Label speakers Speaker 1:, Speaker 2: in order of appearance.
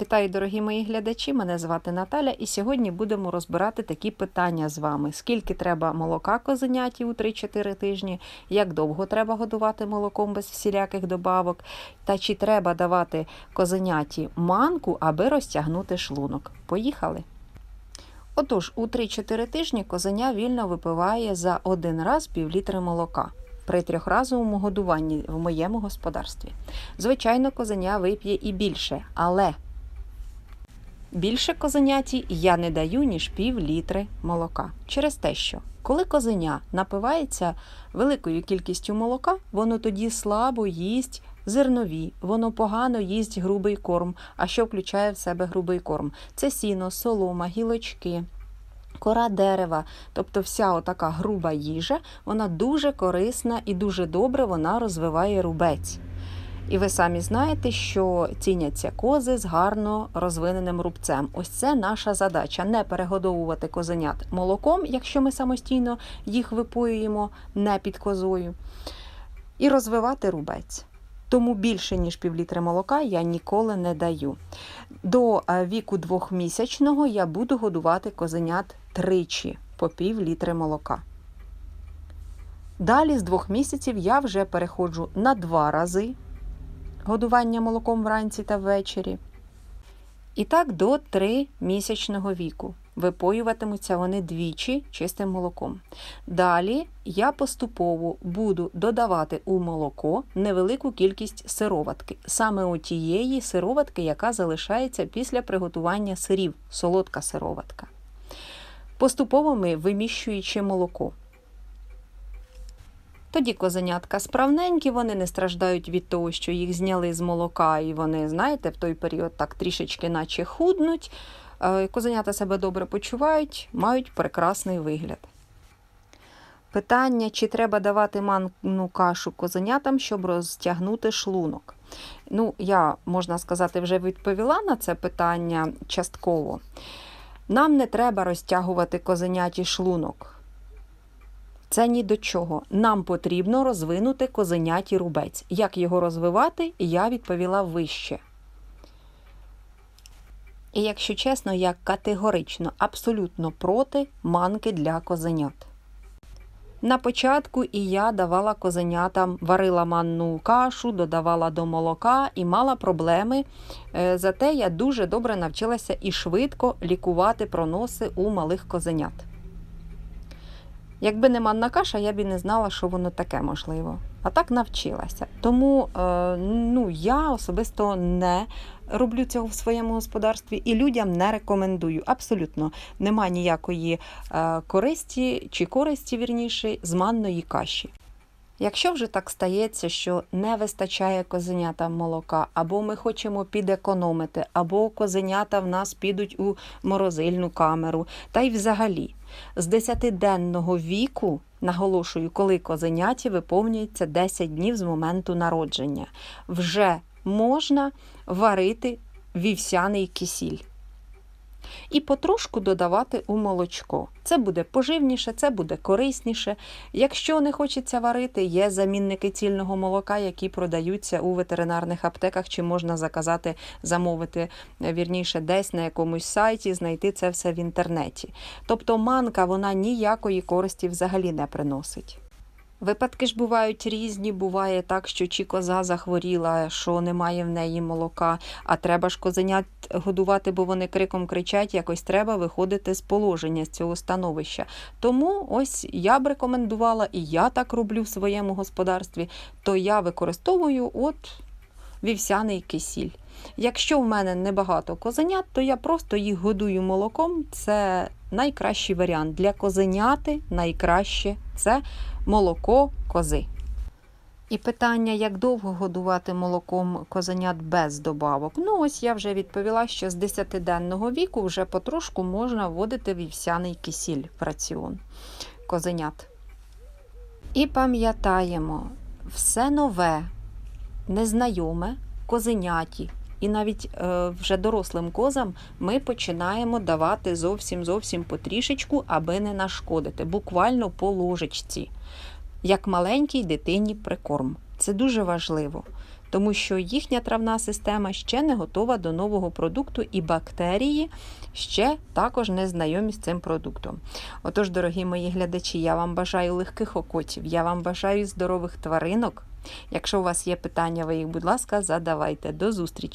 Speaker 1: Вітаю, дорогі мої глядачі! Мене звати Наталя, і сьогодні будемо розбирати такі питання з вами: скільки треба молока козеняті у 3-4 тижні, як довго треба годувати молоком без всіляких добавок, та чи треба давати козеняті манку, аби розтягнути шлунок. Поїхали! Отож, у 3-4 тижні козеня вільно випиває за один раз півлітри молока. При трьохразовому годуванні в моєму господарстві. Звичайно, козеня вип'є і більше, але більше козеняті я не даю, ніж пів літри молока. Через те, що коли козеня напивається великою кількістю молока, воно тоді слабо їсть зернові, воно погано їсть грубий корм. А що включає в себе грубий корм? Це сіно, солома, гілочки. Кора дерева, тобто вся отака груба їжа, вона дуже корисна і дуже добре вона розвиває рубець. І ви самі знаєте, що ціняться кози з гарно розвиненим рубцем. Ось це наша задача не перегодовувати козенят молоком, якщо ми самостійно їх випоюємо не під козою, і розвивати рубець. Тому більше, ніж півлітри молока, я ніколи не даю. До віку двохмісячного я буду годувати козенят тричі по пів літри молока. Далі з двох місяців я вже переходжу на два рази годування молоком вранці та ввечері. І так до 3 місячного віку. Випоюватимуться вони двічі чистим молоком. Далі я поступово буду додавати у молоко невелику кількість сироватки, саме у тієї сироватки, яка залишається після приготування сирів, солодка сироватка. Поступово ми виміщуючи молоко. Тоді козенятка справненькі, вони не страждають від того, що їх зняли з молока, і вони, знаєте, в той період так трішечки наче худнуть. Козенята себе добре почувають, мають прекрасний вигляд. Питання, чи треба давати манну кашу козенятам, щоб розтягнути шлунок. Ну, я, можна сказати, вже відповіла на це питання частково. Нам не треба розтягувати козеняті шлунок. Це ні до чого. Нам потрібно розвинути козеняті рубець. Як його розвивати, я відповіла вище. І якщо чесно, я категорично, абсолютно проти манки для козенят. На початку і я давала козенятам, варила манну кашу, додавала до молока і мала проблеми. Зате я дуже добре навчилася і швидко лікувати проноси у малих козенят. Якби не манна каша, я б і не знала, що воно таке можливо. А так навчилася. Тому ну, я особисто не роблю цього в своєму господарстві і людям не рекомендую. Абсолютно немає ніякої користі чи користі вірніше з манної каші. Якщо вже так стається, що не вистачає козенята молока, або ми хочемо підекономити, або козенята в нас підуть у морозильну камеру, та й взагалі з 10-денного віку, наголошую, коли козеняті виповнюється 10 днів з моменту народження, вже можна варити вівсяний кисіль. І потрошку додавати у молочко. Це буде поживніше, це буде корисніше. Якщо не хочеться варити, є замінники цільного молока, які продаються у ветеринарних аптеках, чи можна заказати, замовити вірніше, десь на якомусь сайті, знайти це все в інтернеті. Тобто манка вона ніякої користі взагалі не приносить. Випадки ж бувають різні. Буває так, що чи коза захворіла, що немає в неї молока, а треба ж козенят годувати, бо вони криком кричать, якось треба виходити з положення з цього становища. Тому ось я б рекомендувала, і я так роблю в своєму господарстві, то я використовую от вівсяний кисіль. Якщо в мене небагато козенят, то я просто їх годую молоком. Це найкращий варіант. Для козеняти найкраще це молоко кози. І питання, як довго годувати молоком козенят без добавок. Ну, ось я вже відповіла, що з 10-денного віку вже потрошку можна вводити вівсяний кисіль в раціон козенят. І пам'ятаємо, все нове, незнайоме, козеняті. І навіть е, вже дорослим козам ми починаємо давати зовсім зовсім потрішечку, аби не нашкодити, буквально по ложечці, як маленькій дитині прикорм. Це дуже важливо. тому що їхня травна система ще не готова до нового продукту, і бактерії ще також не знайомі з цим продуктом. Отож, дорогі мої глядачі, я вам бажаю легких окотів, я вам бажаю здорових тваринок. Якщо у вас є питання, ви їх, будь ласка, задавайте. До зустрічі!